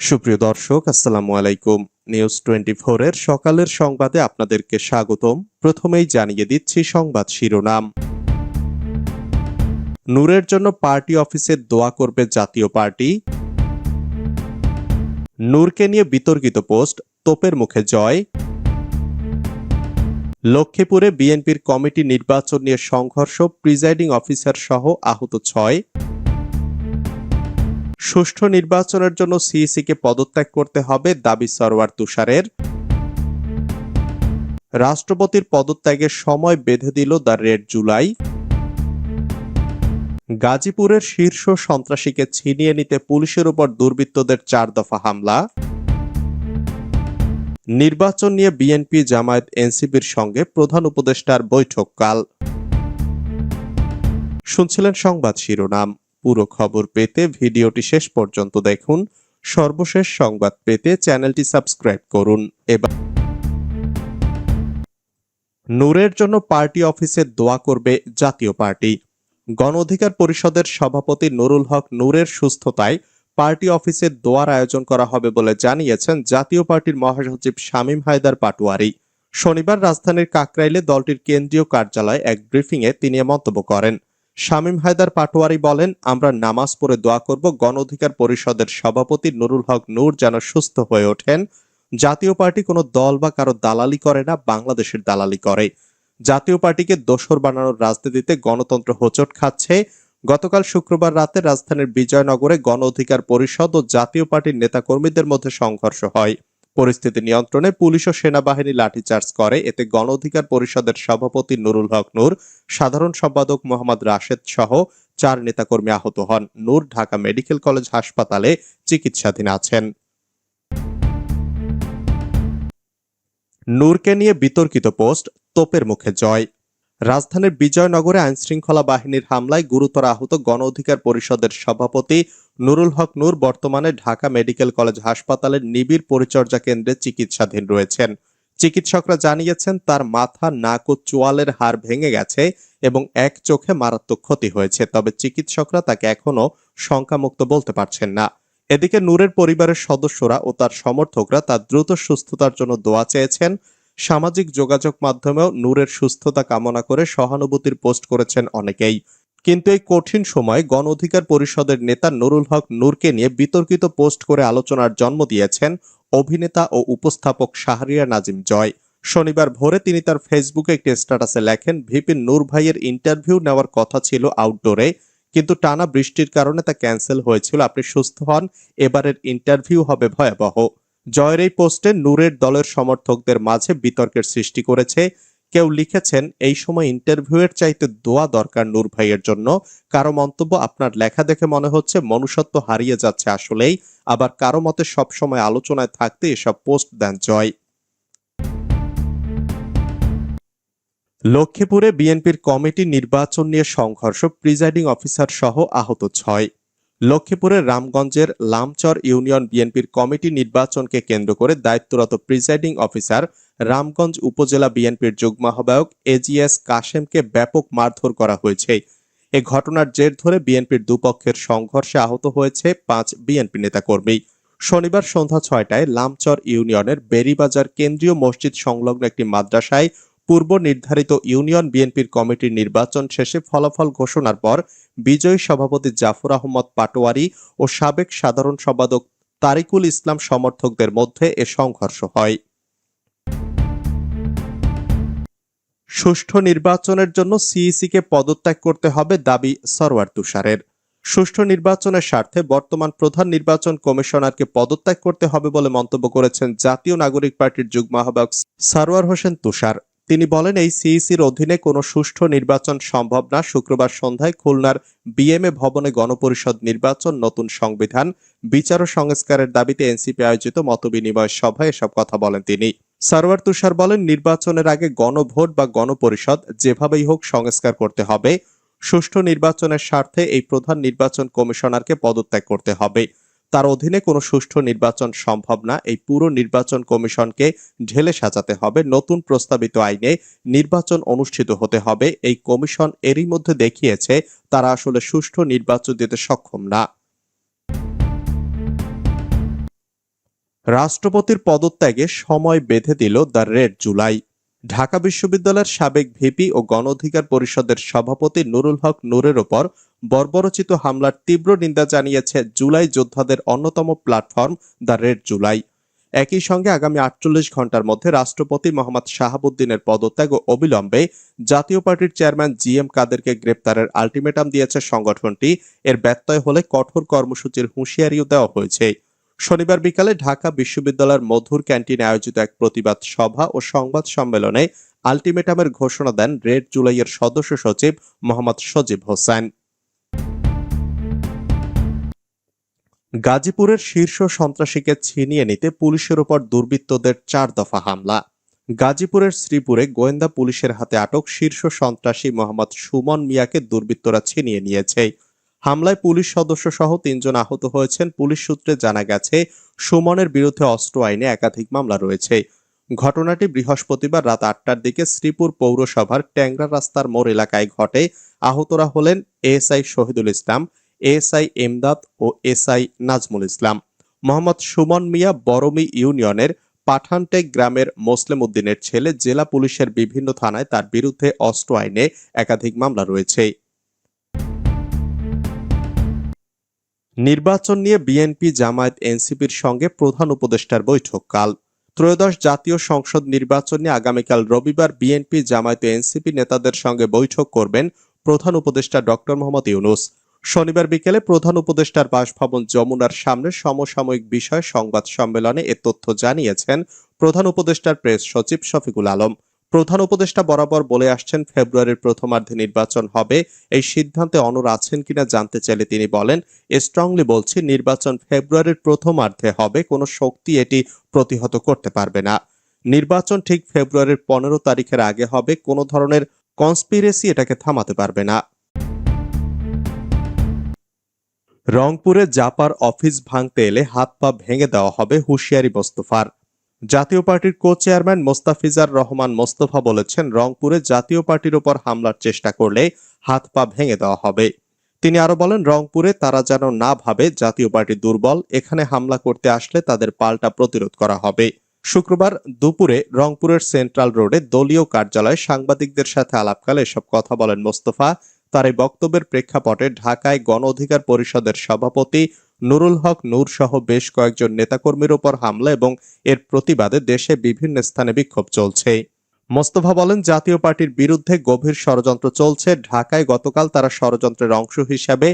সুপ্রিয় দর্শক, আসসালামু আলাইকুম। নিউজ টোয়েন্টি এর সকালের সংবাদে আপনাদেরকে স্বাগতম। প্রথমেই জানিয়ে দিচ্ছি সংবাদ শিরোনাম। নূরের জন্য পার্টি অফিসে দোয়া করবে জাতীয় পার্টি। নূরকে নিয়ে বিতর্কিত পোস্ট, তোপের মুখে জয়। লক্ষ্মীপুরে বিএনপির কমিটি নির্বাচন নিয়ে সংঘর্ষ, প্রিজাইডিং অফিসার সহ আহত ছয়। সুষ্ঠু নির্বাচনের জন্য সিইসিকে পদত্যাগ করতে হবে দাবি সরওয়ার তুষারের। রাষ্ট্রপতির পদত্যাগের সময় বেঁধে দিল দ্য রেড জুলাই। গাজীপুরের শীর্ষ সন্ত্রাসীকে ছিনিয়ে নিতে পুলিশের উপর দুর্বৃত্তদের চার দফা হামলা। নির্বাচন নিয়ে বিএনপি, জামায়াত, এনসিপির সঙ্গে প্রধান উপদেষ্টার বৈঠক কাল শুনছিলেন সংবাদ শিরোনাম। পুরো খবর পেতে ভিডিওটি শেষ পর্যন্ত দেখুন। সর্বশেষ সংবাদ পেতে চ্যানেলটি সাবস্ক্রাইব করুন। এবার নূরের জন্য পার্টি অফিসে দোয়া করবে জাতীয় পার্টি। গণ অধিকার পরিষদের সভাপতি নুরুল হক নূরের সুস্থতায় পার্টি অফিসে দোয়ার আয়োজন করা হবে বলে জানিয়েছেন জাতীয় পার্টির মহাসচিব শামীম হায়দার পাটোয়ারি। শনিবার রাজধানীর কাকরাইলে দলটির কেন্দ্রীয় কার্যালয়ে এক ব্রিফিংয়ে তিনি মন্তব্য করেন। শামীম হায়দার পাটোয়ারি বলেন, আমরা নামাজ পড়ে দোয়া করব, গণ অধিকার পরিষদের সভাপতি নুরুল হক নূর যেন সুস্থ হয়ে ওঠেন। জাতীয় পার্টি কোনো দল বা কারও দালালি করে না, বাংলাদেশের দালালি করে। জাতীয় পার্টিকে দোসর বানানোর রাজনীতিতে গণতন্ত্র হোঁচট খাচ্ছে। গতকাল শুক্রবার রাতে রাজধানীর বিজয়নগরে গণ অধিকার পরিষদ ও জাতীয় পার্টির নেতাকর্মীদের মধ্যে সংঘর্ষ হয়। পরিস্থিতি নিয়ন্ত্রণে পুলিশ ও সেনাবাহিনী লাঠিচার্জ করে। এতে গণ অধিকার পরিষদের সভাপতি নুরুল হক নূর, সাধারণ সম্পাদক মোহাম্মদ রাশেদ সহ চার নেতাকর্মী আহত হন। নূর ঢাকা মেডিকেল কলেজ হাসপাতালে চিকিৎসাধীন আছেন। নূরকে নিয়ে বিতর্কিত পোস্ট, তোপের মুখে জয়। রাজধানীর বিজয়নগরে আইনশৃঙ্খলা বাহিনীর হামলায় গুরুতর আহত গণ অধিকার পরিষদের সভাপতি নুরুল হক নূর বর্তমানে ঢাকা মেডিকেল কলেজ হাসপাতালের নিবিড় পরিচর্যা কেন্দ্রে চিকিৎসাধীন রয়েছেন। চিকিৎসকরা জানিয়েছেন, তার মাথা, নাক ও চোয়ালের হাড় ভেঙে গেছে এবং এক চোখে মারাত্মক ক্ষতি হয়েছে, তবে চিকিৎসকরা তাকে এখনও শঙ্কামুক্ত বলতে পারছেন না। এদিকে নূরের পরিবারের সদস্যরা ও তার সমর্থকরা তার দ্রুত সুস্থতার জন্য দোয়া চেয়েছেন। সামাজিক যোগাযোগ মাধ্যমেও নূরের সুস্থতা কামনা করে সহানুভূতির পোস্ট করেছেন অনেকেই। কিন্তু এই কঠিন সময় গণ অধিকার পরিষদের নেতা নুরুল হক নূরকে নিয়ে বিতর্কিত পোস্ট করে আলোচনার জন্ম দিয়েছেন অভিনেতা ও উপস্থাপক শাহরিয়া নাজিম জয়। শনিবার ভোরে তিনি তার ফেসবুকে একটি স্ট্যাটাসে লেখেন ভিপি নূর ভাইয়ের ইন্টারভিউ নেওয়ার কথা ছিল আউটডোরে, কিন্তু টানা বৃষ্টির কারণে তা ক্যান্সেল হয়েছিল। আপনি সুস্থ হন, এবারের ইন্টারভিউ হবে ভয়াবহ। জয়ের এই পোস্টে নূরের দলের সমর্থকদের মাঝে বিতর্কের সৃষ্টি করেছে। কেউ লিখেছেন, এই সময় ইন্টারভিউয়ের চাইতে দোয়া দরকার নূর ভাইয়ের জন্য। কারও মন্তব্য আপনার লেখা দেখে মনে হচ্ছে মনুষ্যত্ব হারিয়ে যাচ্ছে আসলেই। আবার কারও মতে সবসময় আলোচনায় থাকতে এসব পোস্ট দেন জয়। লক্ষ্মীপুরে বিএনপির কমিটি নির্বাচন নিয়ে সংঘর্ষ, প্রিজাইডিং অফিসার সহ আহত ছয়। লক্ষ্মীপুরের রামগঞ্জের লামচর ইউনিয়ন বিএনপির কমিটি নির্বাচনকে কেন্দ্র করে দায়িত্বরত প্রিজাইডিং অফিসার রামগঞ্জ উপজেলা বিএনপির যুগ্ম আহ্বায়ক এজিএস কাশেমকে ব্যাপক মারধর করা হয়েছে। এ ঘটনার জের ধরে বিএনপির দুপক্ষের সংঘর্ষে আহত হয়েছে পাঁচ বিএনপি নেতাকর্মী। শনিবার সন্ধ্যা ছয়টায় লামচর ইউনিয়নের বেরিবাজার কেন্দ্রীয় মসজিদ সংলগ্ন একটি মাদ্রাসায় পূর্ব নির্ধারিত ইউনিয়ন বিএনপির কমিটির নির্বাচন শেষে ফলাফল ঘোষণার পর বিজয়ী সভাপতি জাফর আহমদ পাটোয়ারি ও সাবেক সাধারণ সম্পাদক তারিকুল ইসলাম সমর্থকদের মধ্যে এ সংঘর্ষ হয়। সুষ্ঠু নির্বাচনের জন্য সিইসিকে পদত্যাগ করতে হবে দাবি সরওয়ার তুষারের। সুষ্ঠু নির্বাচনের স্বার্থে বর্তমান প্রধান নির্বাচন কমিশনারকে পদত্যাগ করতে হবে বলে মন্তব্য করেছেন জাতীয় নাগরিক পার্টির যুগ্ম আহ্বায়ক সারওয়ার হোসেন তুষার। তিনি বলেন, এই সিইসির অধীনে কোনো সুষ্ঠু নির্বাচন সম্ভব না। শুক্রবার সন্ধ্যায় খুলনার বিএমএ ভবনে গণপরিষদ নির্বাচন, নতুন সংবিধান, বিচার ও সংস্কারের দাবিতে এনসিপি আয়োজিত মতবিনিময় সভায় এসব কথা বলেন তিনি। সারওয়ার তুষার বলেন, নির্বাচনের আগে গণভোট বা গণপরিষদ যেভাবেই হোক সংস্কার করতে হবে। সুষ্ঠু নির্বাচনের স্বার্থে এই প্রধান নির্বাচন কমিশনারকে পদত্যাগ করতে হবে। তার অধীনে কোনো সুষ্ঠু নির্বাচন সম্ভব না। এই পুরো নির্বাচন কমিশনকে ঢেলে সাজাতে হবে। নতুন প্রস্তাবিত আইনে নির্বাচন অনুষ্ঠিত হতে হবে। এই কমিশন এরই মধ্যে দেখিয়েছে, তারা আসলে সুষ্ঠু নির্বাচন দিতে সক্ষম না। রাষ্ট্রপতির পদত্যাগে সময় বেঁধে দিল দ্য রেড জুলাই। ঢাকা বিশ্ববিদ্যালয়ের সাবেক ভিপি ও গণ অধিকার পরিষদের সভাপতি নুরুল হক নূরের ওপর বর্বরচিত হামলার তীব্র নিন্দা জানিয়েছে জুলাই যোদ্ধাদের অন্যতম প্ল্যাটফর্ম, দ্য রেড জুলাই। একই সঙ্গে আগামী আটচল্লিশ ঘণ্টার মধ্যে রাষ্ট্রপতি মোহাম্মদ শাহাবুদ্দিনের পদত্যাগ ও অবিলম্বে জাতীয় পার্টির চেয়ারম্যান জি এম কাদেরকে গ্রেপ্তারের আলটিমেটাম দিয়েছে সংগঠনটি। এর ব্যত্যয় হলে কঠোর কর্মসূচির হুঁশিয়ারিও দেওয়া হয়েছে। শনিবার বিকালে ঢাকা বিশ্ববিদ্যালয়ের মধুর ক্যান্টিনে আয়োজিত এক প্রতিবাদ সভা ও সংবাদ সম্মেলনে আলটিমেটামের ঘোষণা দেন রেড জুলাইয়ের সদস্য সচিব মোহাম্মদ সজীব হোসেন। গাজীপুরের শীর্ষ সন্ত্রাসীকে ছিনিয়ে নিতে পুলিশের উপর দুর্বৃত্তদের চার দফা হামলা। গাজীপুরের শ্রীপুরে গোয়েন্দা পুলিশের হাতে আটক শীর্ষ সন্ত্রাসী মোহাম্মদ সুমন মিয়াকে দুর্বৃত্তরা ছিনিয়ে নিয়েছে। হামলায় পুলিশ সদস্য সহ তিনজন আহত হয়েছেন। পুলিশ সূত্রে জানা গেছে, সুমনের বিরুদ্ধে অস্ত্র আইনে একাধিক মামলা রয়েছে। ঘটনাটি বৃহস্পতিবার রাত আটটার দিকে শ্রীপুর পৌরসভার ট্যাংরা রাস্তার মোড় এলাকায় ঘটে। আহতরা হলেন এএসআই শহীদুল ইসলাম এএসআই এমদাদ ও এসআই নাজমুল ইসলাম। মোহাম্মদ সুমন মিয়া বরমি ইউনিয়নের পাঠানটেক গ্রামের মোসলেম উদ্দিনের ছেলে জেলা পুলিশের বিভিন্ন থানায় তার বিরুদ্ধে অস্ত্র আইনে একাধিক মামলা রয়েছে। নির্বাচন নিয়ে বিএনপি, জামায়াত, এনসিপির সঙ্গে প্রধান উপদেষ্টার বৈঠক কাল। ত্রয়োদশ জাতীয় সংসদ নির্বাচন নিয়ে আগামীকাল রবিবার বিএনপি, জামায়াত, এনসিপি নেতাদের সঙ্গে বৈঠক করবেন প্রধান উপদেষ্টা ডক্টর মোহাম্মদ ইউনুস। শনিবার বিকেলে প্রধান উপদেষ্টার বাসভবন যমুনার সামনে সমসাময়িক বিষয় সংবাদ সম্মেলনে এ তথ্য জানিয়েছেন প্রধান উপদেষ্টার প্রেস সচিব শফিকুল আলম। প্রধান উপদেষ্টা বরাবর বলে আসছেন, ফেব্রুয়ারির প্রথমার্ধে নির্বাচন হবে। এই সিদ্ধান্তে অনর আছেন কিনা জানতে চাইলে তিনি বলেন স্ট্রংলি বলছি, নির্বাচন ফেব্রুয়ারির প্রথমার্ধে হবে। কোনো শক্তি এটি প্রতিহত করতে পারবে না। নির্বাচন ঠিক ফেব্রুয়ারির পনেরো তারিখের আগে হবে। কোনো ধরনের কনস্পিরেসি এটাকে থামাতে পারবে না। রংপুরে জাপার অফিস ভাঙতে এলে হাত পা ভেঙে দেওয়া হবে হুঁশিয়ারি মোস্তফার। জাতীয় পার্টির কো চেয়ারম্যান মোস্তাফিজার রহমান মোস্তফা বলেছেন, রংপুরে জাতীয় পার্টির ওপর হামলার চেষ্টা করলে হাত পা ভেঙে দেওয়া হবে। তিনি আরও বলেন, রংপুরে তারা যেন না ভাবে জাতীয় পার্টি দুর্বল, এখানে হামলা করতে আসলে তাদের পাল্টা প্রতিরোধ করা হবে। শুক্রবার দুপুরে রংপুরের সেন্ট্রাল রোডে দলীয় কার্যালয়ে সাংবাদিকদের সাথে আলাপকালে এসব কথা বলেন মোস্তফা। তার এই বক্তব্যের প্রেক্ষাপটে ঢাকায় গণ অধিকার পরিষদের সভাপতি নুরুল হক নূর সহ বেশ কয়েকজন নেতাকর্মীর ওপর হামলা এবং এর প্রতিবাদে দেশে বিভিন্ন স্থানে বিক্ষোভ চলছে। মোস্তফা বলেন, জাতীয় পার্টির বিরুদ্ধে গভীর ষড়যন্ত্র চলছে। ঢাকায় গতকাল তারা ষড়যন্ত্রের অংশ হিসাবে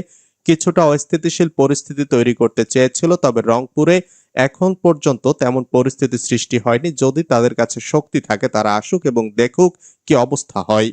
কিছুটা অস্থিতিশীল পরিস্থিতি তৈরি করতে চেয়েছিল, তবে রংপুরে এখন পর্যন্ত তেমন পরিস্থিতি সৃষ্টি হয়নি। যদি তাদের কাছে শক্তি থাকে, তারা আসুক এবং দেখুক কি অবস্থা হয়।